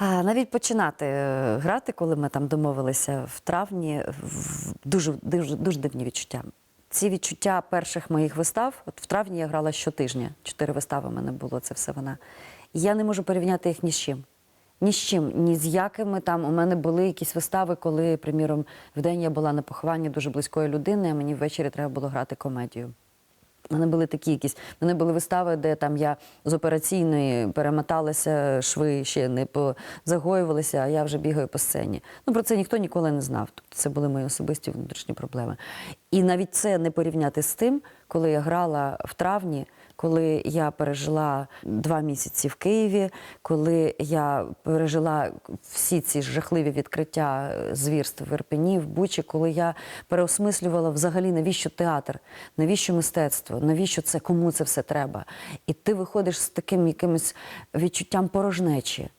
Навіть починати е, грати, коли ми там домовилися в травні, дуже, дуже, дуже дивні відчуття. Ці відчуття перших моїх вистав, от в травні я грала щотижня, чотири вистави в мене було, це все вона. І я не можу порівняти їх ні з чим. Ні з чим, ні з якими там у мене були якісь вистави, коли, приміром, в день я була на похованні дуже близької людини, а мені ввечері треба було грати комедію. У мене були такі якісь. У мене були вистави, де там я з операційної перемоталася, шви ще не позагоювалися, а я вже бігаю по сцені. Ну про це ніхто ніколи не знав. Тобто це були мої особисті внутрішні проблеми. І навіть це не порівняти з тим, коли я грала в травні. Коли я пережила два місяці в Києві, коли я пережила всі ці жахливі відкриття звірств в Ірпені, в Бучі, коли я переосмислювала взагалі, навіщо театр, навіщо мистецтво, навіщо це, кому це все треба. І ти виходиш з таким якимось відчуттям порожнечі.